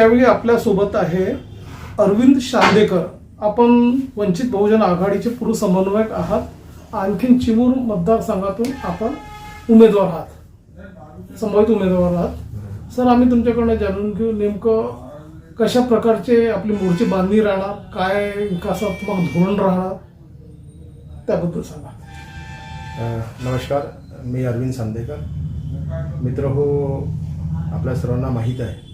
यावेळी आपल्यासोबत आहे अरविंद शांदेकर. आपण वंचित बहुजन आघाडीचे पूर्व समन्वयक आहात. आणखीन चिमूर मतदारसंघातून आपण उमेदवार आहात. संभावित उमेदवार आहात. सर आम्ही तुमच्याकडनं जाणून घेऊ नेमकं कशा प्रकारचे आपली मोर्चे बांधणी राहणार काय विकासात्मक धोरण राहणार त्याबद्दल सांगा. नमस्कार. मी अरविंद सांदेकर मित्र हो आपल्या सर्वांना माहीत आहे.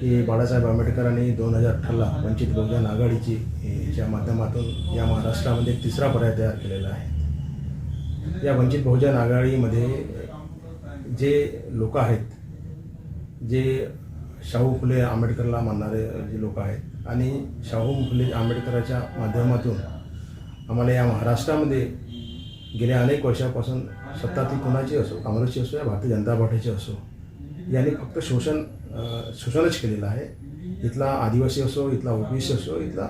की बाळासाहेब आंबेडकरांनी दोन हजार अठराला वंचित बहुजन आघाडीची च्या माध्यमातून या महाराष्ट्रामध्ये तिसरा पर्याय तयार केलेला आहे. या वंचित बहुजन आघाडीमध्ये जे लोक आहेत जे शाहू फुले आंबेडकरला मानणारे जे लोक आहेत आणि शाहू फुले आंबेडकराच्या माध्यमातून आम्हाला या महाराष्ट्रामध्ये गेल्या अनेक वर्षापासून सत्ता ती कुणाची असो काँग्रेसची असो या भारतीय जनता पार्टीची असो यांनी फक्त शोषण शोषणच केलेलं आहे. इथला आदिवासी असो इथला ओबीसी असो इथला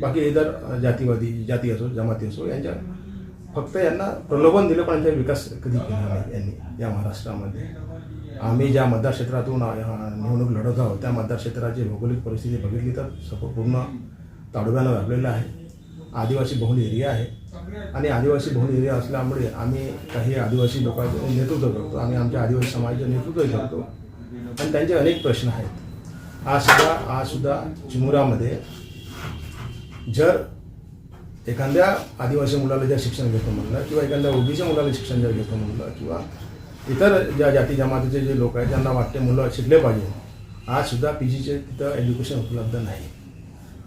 बाकी इतर जातीवादी जाती असो जमाती असो यांच्या फक्त यांना प्रलोभन दिलं पण यांचा विकास कधी केला नाही यांनी या महाराष्ट्रामध्ये. आम्ही ज्या मतदारक्षेत्रातून निवडणूक लढत आहोत त्या मतदारक्षेत्राची भौगोलिक परिस्थिती बघितली तर सगळं पूर्ण ताडोब्यानं व्यापलेलं आहे. आदिवासी बहुल एरिया आहे. आणि आदिवासी बहुल एरिया असल्यामुळे आम्ही काही आदिवासी लोकांचं नेतृत्व करतो आम्ही आमच्या आदिवासी समाजाचं नेतृत्व करतो. आणि त्यांचे अनेक प्रश्न आहेत. आज सुद्धा आज सुद्धा चिमुरामध्ये. जर एखाद्या आदिवासी मुलाला जर शिक्षण घेतो म्हणलं किंवा एखाद्या ओबीसी मुलाला शिक्षण जर घेतो म्हणलं किंवा इतर ज्या जाती जमातीचे जे लोक आहेत त्यांना वाटते मुलं शिकले पाहिजे आज सुद्धा पी जीचे तिथं एज्युकेशन उपलब्ध नाही.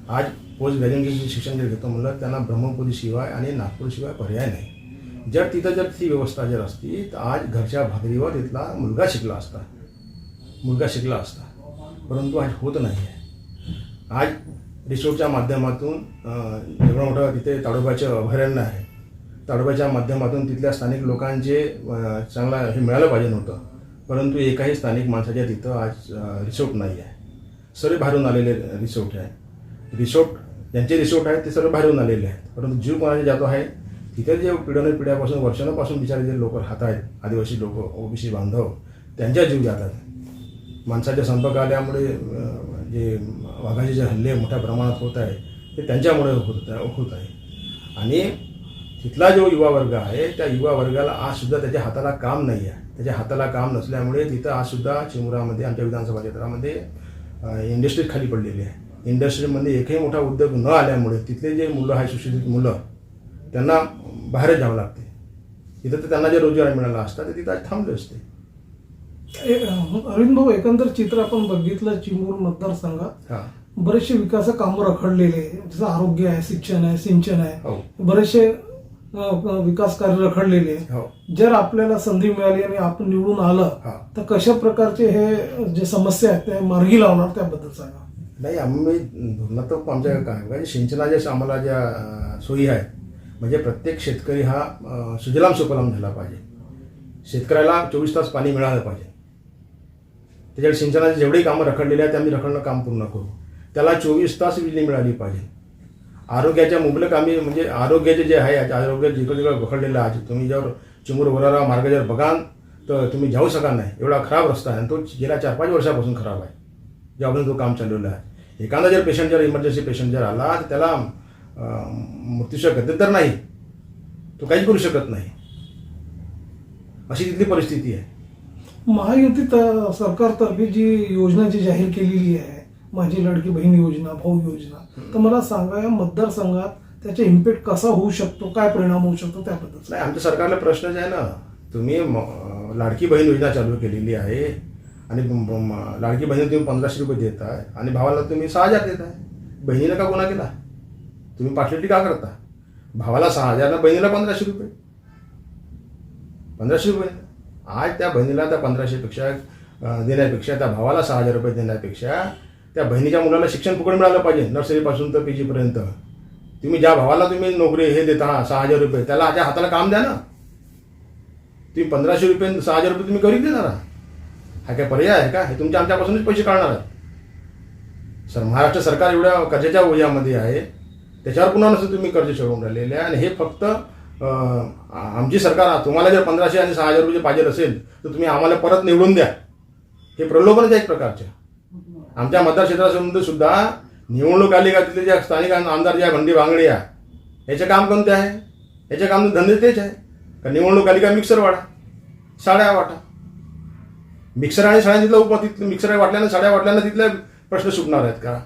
आज पोस्ट ग्रॅज्युएशनचे शिक्षण जर घेतो म्हणलं त्यांना ब्रह्मपुरीशिवाय आणि नागपूरशिवाय पर्याय नाही. जर तिथं जर ती व्यवस्था जर असती तर आज घरच्या भाकरीवर तिथला मुलगा शिकला असता. मुलगा शिकला असता. परंतु आज होत नाही आहे. आज रिसोर्टच्या माध्यमातून अं, एवढं मोठं तिथे ताडोबाचे अभयारण्य आहे. ताडोबाच्या माध्यमातून तिथल्या स्थानिक लोकांचे चांगला हे मिळालं पाहिजे नव्हतं. परंतु एकाही स्थानिक माणसाच्या तिथं आज रिसोर्ट नाही आहे. सर्व बाहेरून आलेले रिसोर्ट आहे. रिसोर्ट ज्यांचे रिसोर्ट आहेत ते सर्व बाहेरून आलेले आहेत. परंतु जीव कोणाचे जातो आहे? तिथे जे पिढ्याने पिढ्यापासून वर्षांपासून बिचारे जे लोक राहत आहेत आदिवासी लोक ओबीसी बांधव त्यांच्या जीव जातात. माणसाच्या संपर्क आल्यामुळे जे वाघाचे जे हल्ले मोठ्या प्रमाणात होत आहे ते त्यांच्यामुळे होत होत आहे. आणि तिथला जो युवा वर्ग आहे त्या युवा वर्गाला आजसुद्धा त्याच्या हाताला काम नाही आहे. त्याच्या हाताला काम नसल्यामुळे तिथं आजसुद्धा चिमुरामध्ये आमच्या विधानसभा क्षेत्रामध्ये इंडस्ट्री खाली पडलेली आहे. इंडस्ट्रीमध्ये एकही मोठा उद्योग न आल्यामुळे तिथले जे मुलं आहे सुशिक्षित मुलं त्यांना बाहेरच जावं लागते. तिथं तर त्यांना जे रोजगार मिळाला असता ते तिथं थांबले असते. अरविंद भाऊ एकंदर चित्र आपण बघितलं चिमूर मतदारसंघात बरेचसे विकास कामं रखडलेले. जसं आरोग्य आहे शिक्षण आहे सिंचन आहे. हो. बरेचसे विकास कार्य रखडलेले. हो. जर आपल्याला संधी मिळाली आणि आपण निवडून आलं. तर कशा प्रकारचे हे जे समस्या आहेत ते मार्गी लावणार त्याबद्दल सांगा. नाही आम्ही धोरणात तर आमच्या काय म्हणजे सिंचनाच्या आम्हाला ज्या सोयी आहेत म्हणजे प्रत्येक शेतकरी हा सुजलाम सुफलाम झाला पाहिजे. शेतकऱ्याला चोवीस तास पाणी मिळालं पाहिजे. त्याच्यावर सिंचनाचे जेवढे कामं रखडलेले आहेत ते आम्ही रखडणं काम पूर्ण करू. त्याला चोवीस तास विजली मिळाली पाहिजे. आरोग्याच्या मुबलक आम्ही म्हणजे आरोग्याचे जे आहे आरोग्य जिकडे तिकडे रखडलेलं आहे तुम्ही जर चिमूर वरारा मार्ग जर बघाल तर तुम्ही जाऊ शकाल नाही. एवढा खराब रस्ता आहे आणि तो गेल्या चार पाच वर्षापासून खराब आहे. ज्यापासून तो काम चाललेलं आहे. एखादा जर पेशंट जर इमर्जन्सी पेशंट जर आला तर त्याला अं, मृत्यूच्या तर नाही. तो काहीच करू शकत नाही. अशी तिथली परिस्थिती आहे. महायुती सरकारतर्फे जी योजना जी जाहीर केलेली आहे माझी लाडकी बहीण योजना भाऊ योजना तर मला सांगा या मतदारसंघात त्याचा इम्पॅक्ट कसा होऊ शकतो? काय परिणाम होऊ शकतो त्याबद्दल? नाही आमच्या सरकारला प्रश्नच आहे ना तुम्ही म- लाडकी बहीण योजना चालू केलेली आहे आणि लाडकी बहिणीला तुम्ही पंधराशे रुपये देत आहे आणि भावाला तुम्ही सहा हजार देत आहे. बहिणीला का गुन्हा केला? तुम्ही पाठलेटी का करता? भावाला सहा हजार ना बहिणीला पंधराशे रुपये. पंधराशे रुपये. आज त्या बहिणीला त्या पंधराशेपेक्षा देण्यापेक्षा त्या भावाला सहा हजार रुपये देण्यापेक्षा त्या बहिणीच्या मुलाला शिक्षण फुकट मिळालं पाहिजे नर्सरीपासून तर पी जीपर्यंत. तुम्ही ज्या भावाला तुम्ही नोकरी हे देता सहा हजार रुपये त्याला आजच्या हाताला काम द्या ना. तुम्ही पंधराशे रुपये सहा हजार रुपये तुम्ही करीत देणार हा काय पर्याय आहे का? हे तुमच्या आमच्यापासूनच पैसे काढणार आहेत. सर महाराष्ट्र सरकार एवढ्या कर्जाच्या ओझ्यामध्ये आहे त्याच्यावर पुन्हा नसतं तुम्ही कर्ज चढवून राहिलेले. आहे आणि हे फक्त आमची सरकार तुम्हाला जर पंधराशे आणि सहा हजार रुपये पाहिजे असेल तर तुम्ही आम्हाला परत निवडून द्या. हे प्रलोभनच आहे एक प्रकारचे. आमच्या मतदार सुद्धा निवडणूक आली का तिथले ज्या स्थानिक आमदार ज्या भंडी बांगडी आहे याचे काम कोणते आहे? याचे काम धंदे तेच आहे. का निवडणूक आली का मिक्सर वाढा साड्या वाटा. मिक्सर आणि साड्या तिथलं उप तिथलं मिक्सर वाटल्यानं साड्या वाटल्यानं तिथले प्रश्न सुटणार आहेत का?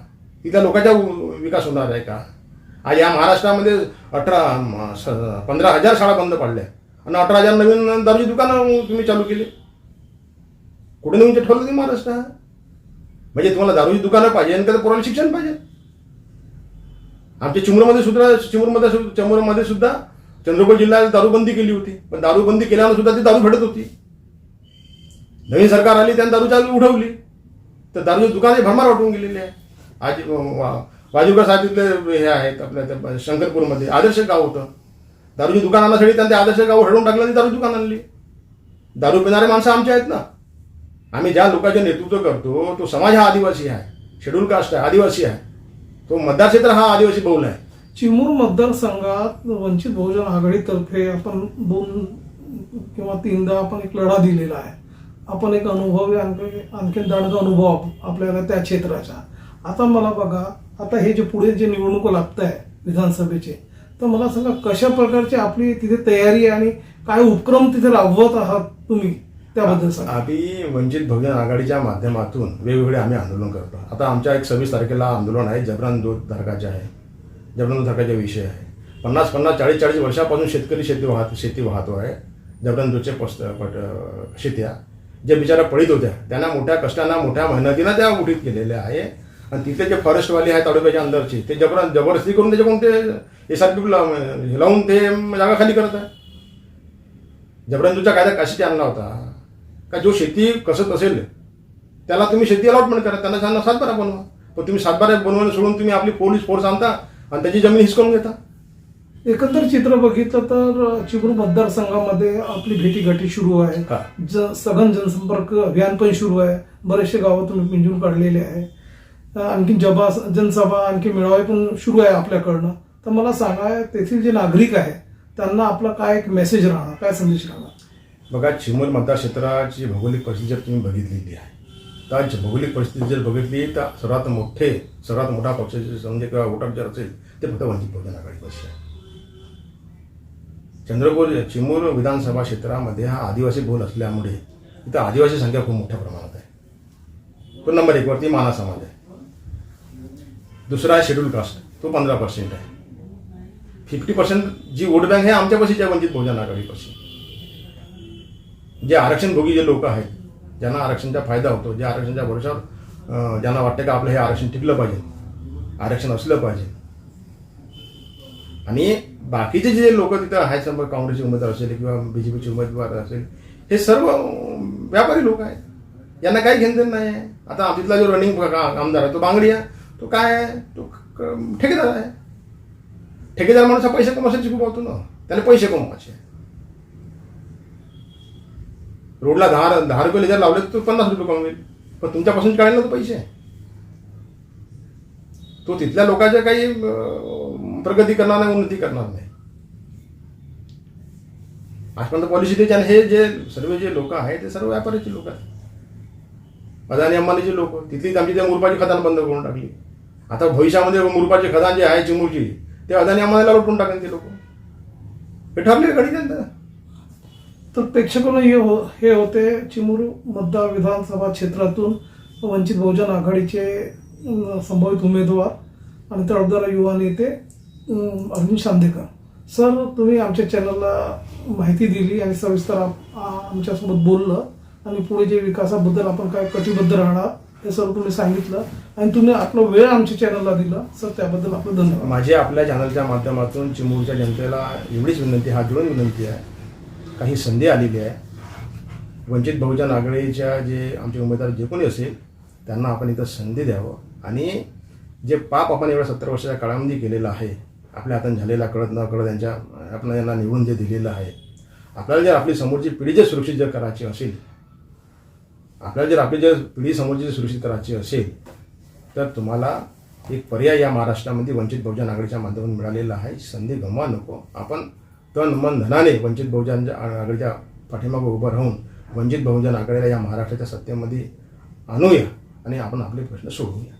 तिथल्या लोकांचा विकास होणार आहे का? या महाराष्ट्रामध्ये अठरा पंधरा हजार शाळा बंद पडल्या. आणि अठरा हजार नवीन दारूची दुकानं तुम्ही चालू केली. कुठे नेऊन ते ठेवलं ते महाराष्ट्र? म्हणजे तुम्हाला दारूची दुकानं पाहिजे आणि त्याचं पोराला शिक्षण पाहिजे. आमच्या चिमूरमध्ये सुद्धा चिमूरमध्ये चिमूरमध्ये सुद्धा चंद्रपूर जिल्ह्यात दारूबंदी केली होती. पण दारूबंदी केल्यानं सुद्धा ती दारू भेटत होती. नवीन सरकार आली त्यानं दारू चालू उठवली. तर दारूची दुकाने भरमार वाटून गेलेली आहे. आज अं, वा- साहेब हे आहेत आपल्या त्या शंकरपूरमध्ये. आदर्श गाव होतं. दारूची दुकान आणण्यासाठी त्यांनी आदर्श गाव हडवून टाकलं आणि दारू दुकान आणली. दारू पिणारे माणसं आमचे आहेत ना. आम्ही ज्या लोकांचे नेतृत्व करतो तो समाज हा आदिवासी आहे. शेड्यूल कास्ट आहे आदिवासी आहे. तो मतदारक्षेत्र हा आदिवासी बहुल आहे. चिमूर मतदारसंघात वंचित बहुजन आघाडीतर्फे आपण दोन किंवा तीनदा आपण एक लढा दिलेला आहे. आपण एक अनुभव आणखी आणखीन दांडगा अनुभव आप- आपल्याला त्या क्षेत्राचा. आता मला बघा आता हे जे पुढे जे निवडणूक लागत आहे विधानसभेचे तर मला सांगा कशा प्रकारची आपली तिथे तयारी आणि काय उपक्रम तिथे राबवत आहात तुम्ही त्याबद्दल सांगा. आम्ही वंचित बहुजन आघाडीच्या माध्यमातून वेगवेगळे आम्ही आंदोलन करतो. आता आमच्या एक सव्वीस तारखेला आंदोलन आहे जबरान दूध धारकाचे आहे जबरान दूध धारकाचा विषय आहे. पन्नास पन्नास चाळीस चाळीस वर्षापासून शेतकरी शेती वाहत शेती वाहतो आहे जबरान दूधचे पस्त पट शेत्या जे बिचारा पळीत होत्या त्यांना मोठ्या कष्टांना मोठ्या मेहनतीनं त्या उठीत केलेल्या आहे. आणि तिथे जे फॉरेस्टवाले आहेत ताडोब्याच्या अंदरचे ते जबर जबरदस्ती करून त्याच्याकडून ते एस आर पी लावून ते जागा खाली करत आहे. जबरदस्तीचा कायदा कशाची आणला होता. का जो शेती कसत असेल त्याला तुम्ही शेती अलॉटमेंट करा त्यांना सांगा सातबारा बनवा. पण तुम्ही सातबारा बनवणं सोडून तुम्ही आपली पोलीस फोर्स आणता आणि त्याची जमीन हिसकावून घेता. एकंदर चित्र बघितलं तर चिपळूण मतदारसंघामध्ये आपली भेटीगाठी सुरू आहे. ज सघन जनसंपर्क अभियान पण सुरू आहे. बरेचसे गावं तुम्ही पिंजून काढलेले आहे. आणखी जबा जनसभा आणखी मेळावे पण सुरू आहे आपल्याकडनं. तर मला सांगा तेथील जे नागरिक आहे त्यांना आपला काय एक मेसेज राहणार काय संदेश राहणार? बघा चिमूर मतदार क्षेत्राची भौगोलिक परिस्थिती जर तुम्ही बघितलेली आहे तर भौगोलिक परिस्थिती जर बघितली तर सर्वात मोठे सर्वात मोठा पक्ष म्हणजे समजे किंवा वोटर जर असेल ते फक्त वंचित बहुजन आघाडी पक्ष आहे. चंद्रपूर चिमूर विधानसभा क्षेत्रामध्ये हा आदिवासी बोल असल्यामुळे इथं आदिवासी संख्या खूप मोठ्या प्रमाणात आहे. तो नंबर एकवरती माना समाज आहे. दुसरा आहे शेड्यूल कास्ट तो पंधरा पर्सेंट आहे. फिफ्टी पर्सेंट जी वोट बँक आहे आमच्यापाशी आहे वंचित बहुजन आघाडीपाशी जे आरक्षण भोगी जे लोक आहेत ज्यांना आरक्षणचा फायदा होतो ज्या आरक्षणच्या भरोशावर ज्यांना वाटतं का आपलं हे आरक्षण टिकलं पाहिजे. आरक्षण असलं पाहिजे. आणि बाकीचे जे लोक तिथं आहेत समजा काँग्रेसचे उमेदवार असेल किंवा बी जे पीचे उमेदवार असेल हे सर्व व्यापारी लोक आहेत. यांना काही घेणदेण नाही आहे. आता तिथला जो रनिंग आमदार आहे तो बांगडी आहे. तो काय आहे? तो ठेकेदार आहे. ठेकेदार माणूस हा पैसे कमवायचे खूप होतो ना. त्याला पैसे कमवायचे. रोडला दहा दहा रुपये जर लावले तर पन्नास रुपये कमवेल. पण तुमच्यापासून काढेल ना तो पैसे. तो तिथल्या लोकांच्या काही प्रगती करणार नाही उन्नती करणार नाही. आजपर्यंत पॉलिसी त्याच्या हे जे सर्व जे लोक आहेत ते सर्व व्यापाऱ्याचे लोक आहेत. अदानी अंबानीचे लोक. तिथलीच आमची त्या मुरबाची खदान बंद करून टाकली. आता भविष्यामध्ये मुरुपाचे खदान जे आहे चिमूरची ते अदानी आम्हाला लुटून टाकेन ते लोक. हे ठरले घडी त्यांचं? तर प्रेक्षकांना हे हो हे होते चिमूर मतदार विधानसभा क्षेत्रातून वंचित बहुजन आघाडीचे संभावित उमेदवार आणि तडफदार युवा नेते अरविंद शांदेकर. सर तुम्ही आमच्या चॅनलला माहिती दिली आणि सविस्तर आमच्यासोबत बोललं आणि पुढे जे विकासाबद्दल आपण काय कटिबद्ध राहणार हे सर्व तुम्ही सांगितलं. आणि तुम्ही आपला वेळ आमच्या चॅनलला दिला सर त्याबद्दल आपलं धन्यवाद. माझी आपल्या चॅनलच्या माध्यमातून चिमूरच्या जनतेला एवढीच विनंती हात जोडून विनंती आहे काही संधी आलेली आहे. वंचित बहुजन आघाडीच्या जे आमचे उमेदवार जे कोणी असेल त्यांना आपण इथं संधी द्यावं. आणि जे पाप आपण एवढ्या सत्तर वर्षाच्या काळामध्ये केलेलं आहे आपल्या हातात झालेला कळत न कळत यांच्या आपण यांना निवडून जे दिलेलं आहे आपल्याला जर आपली समोरची पिढी जर सुरक्षित जर करायची असेल आपल्याला जर आपली जर पिढी समोरची जर सुरक्षित करायची असेल तर तुम्हाला एक पर्याय या महाराष्ट्रामध्ये वंचित बहुजन आघाडीच्या माध्यमातून मिळालेला आहे. संधी गमवा नको. आपण तन मन धनाने वंचित बहुजन आघाडीच्या पाठीमागे उभं राहून वंचित बहुजन आघाडीला या महाराष्ट्राच्या सत्तेमध्ये आणूया आणि आपण आपले प्रश्न सोडवूया.